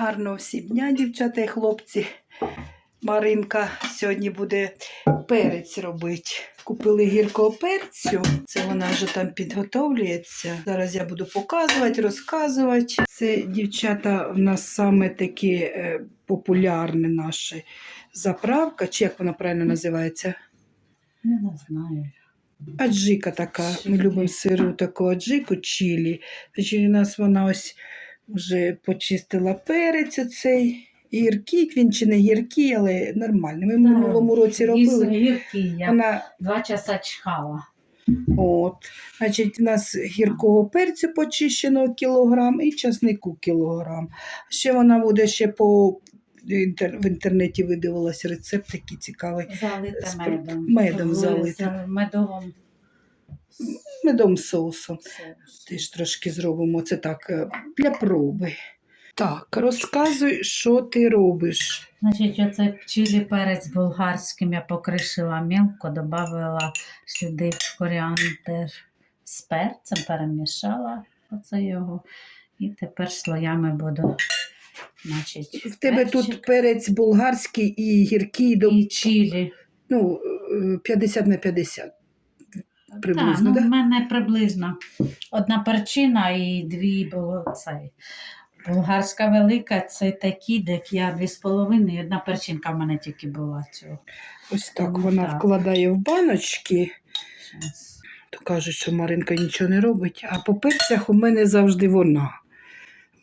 Гарного всім дня, дівчата і хлопці. Маринка сьогодні буде перець робити. Купили гіркого перцю. Це вона вже там підготовлюється. Зараз я буду показувати, розказувати. Це дівчата в нас саме такі е, популярні наші заправка, чи як вона правильно називається? Не знаю. Аджика така. Ми любимо сиру таку аджику чилі. Значить, у нас вона ось вже почистила перець оцей. Гіркий, він чи не гіркий, але нормальний. Ми в минулому році робили. Гіркий я Вона, два часа чхала. от, значить, у нас гіркого перцю почищеного кілограм і часнику кілограм. Ще вона буде ще по в інтернеті видивилась рецепт такий цікавий. Залита медом. медом залита. медовим Медом соусом. соусом. Теж трошки зробимо це так е, для проби. Так, розказуй, що ти робиш. Значить, оцей чилі перець болгарським я покришила мілко, додавила сюди коріандр з перцем, перемішала оце його. І тепер слоями буду. Значить, В тебе тут перець болгарський і гіркий до і чилі. ну, е, 50 на 50. Так, Приблизно, ну, да? в мене приблизно одна перчина і дві було цей. Болгарська велика це такі, де я дві з половиною, одна перчинка в мене тільки була цього. Ось так Ну, вона так. вкладає в баночки. Щас. То кажуть, що Маринка нічого не робить. А по перцях у мене завжди вона.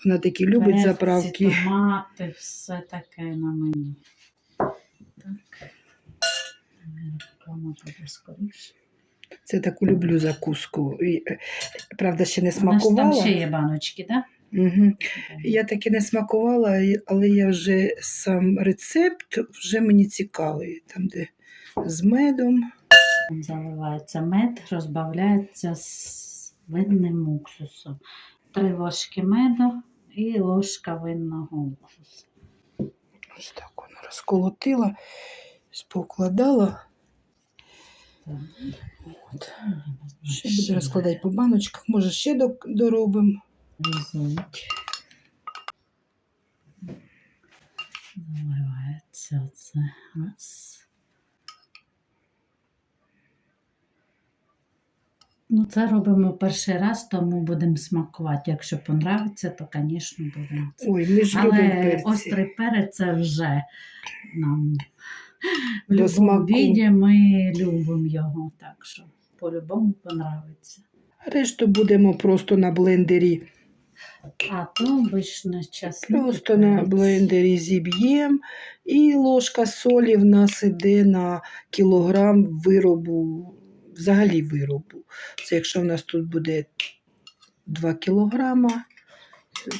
Вона такі любить Перці, заправки. Томати, все таке на мені. Так. Реклама буде скоріше. Це таку люблю закуску. І, е, правда, ще не У нас там ще є баночки, так? Угу. Я таки не смакувала, але я вже сам рецепт вже мені цікавий. Там, де з медом. Заливається мед, розбавляється з винним уксусом. Три ложки меду і ложка винного уксусу. Ось так воно розколотила, покладала. От. Ще буде розкладати по баночках. Може, ще доробимо. Візьміть. Заливається це. Раз. Ну, це робимо перший раз, тому будемо смакувати. Якщо понравиться, то, звісно, будемо. Ой, ми ж Але перці. острий перець це вже нам в До віді ми любимо його, так що по-любому понравиться. Решту будемо просто на блендері. А то обично часник. Просто на блендері зіб'ємо. І ложка солі в нас іде на кілограм виробу, взагалі виробу. Це якщо в нас тут буде 2 кілограма,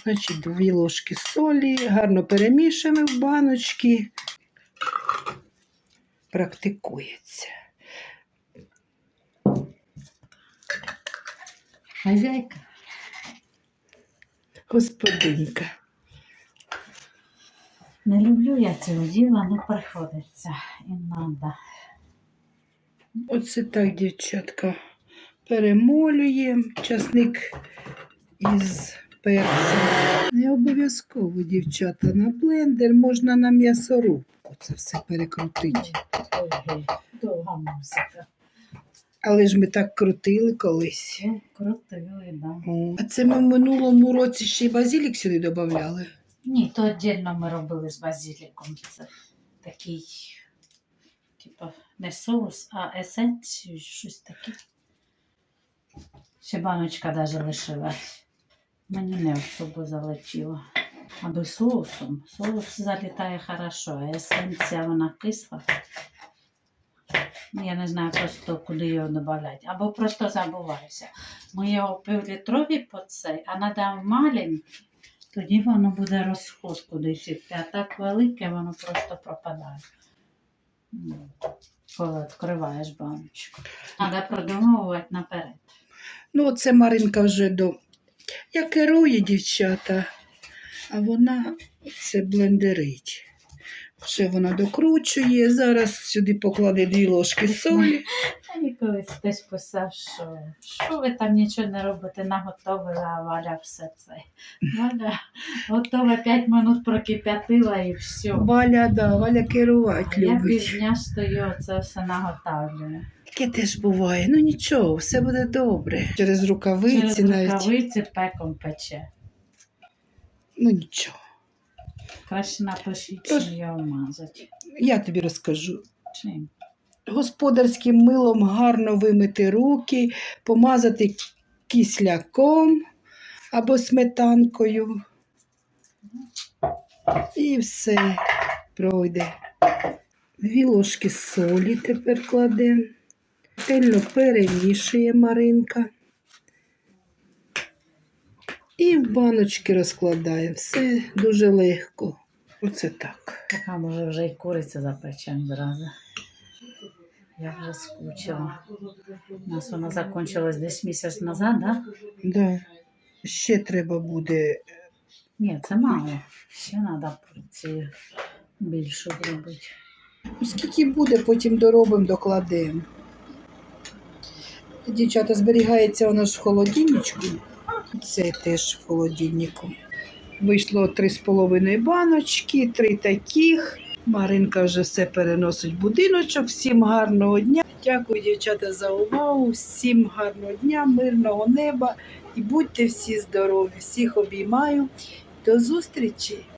значить 2 ложки солі. Гарно перемішуємо в баночки. Практикується. Хазяйка. Господинка. Не люблю я цього діла, але приходиться і треба. Оце так, дівчатка. Перемолюємо часник із перцем. Не обов'язково, дівчата, на блендер можна на м'ясорубку це все перекрутити. Довга музика. Але ж ми так крутили колись. Ну, Крутили, да. О, А це ми в минулому році ще й базилік сюди додавали. Ні, то віддільно ми робили з базиліком. Це такий, типу, не соус, а есенцію, щось таке. Ще баночка навіть лишилась. Мені не особо залетіло. Аби соусом. Соус залітає хорошо, а есенція вона кисла. Ну, Я не знаю просто, куди його додати. Або просто забуваюся. Ми його півлітрові по цей, а треба маленький. Тоді воно буде розход кудись іти. А так велике, воно просто пропадає. Ну, Коли відкриваєш баночку. Треба продумовувати наперед. Ну, оце Маринка вже до. Я керую, дівчата, а вона це блендерить. Ще вона докручує. Зараз сюди покладе дві ложки солі. Мені колись хтось писав, що, що ви там нічого не робите, наготовила, а Валя все це. Валя готове 5 минут прокип'ятила і все. Валя, да, Валя керувати А я півдня стою, це все наготовлюю. Таке теж буває. Ну нічого, все буде добре. Через рукавиці Через навіть. рукавиці пеком пече. Ну нічого. Краще напишіть, Просто- чим його мазати. Я тобі розкажу. Чим? Господарським милом гарно вимити руки, помазати кисляком або сметанкою. І все пройде. Дві ложки солі тепер кладемо. Тельно перемішує Маринка. І в баночки розкладає. Все дуже легко. Оце так. Така може вже і куриця запечем зразу. Я вже скучила. У нас вона закінчилась десь місяць назад, так? Да? Да. Ще треба буде. Ні, це мало. Ще треба порцію більшу зробити. Скільки буде, потім доробимо, докладемо. Дівчата, зберігається вона ж в холодильничку. Це теж в холодильнику. Вийшло три з половиною баночки, три таких. Маринка вже все переносить в будиночок. Всім гарного дня. Дякую, дівчата, за увагу. Всім гарного дня, мирного неба і будьте всі здорові. Всіх обіймаю. До зустрічі!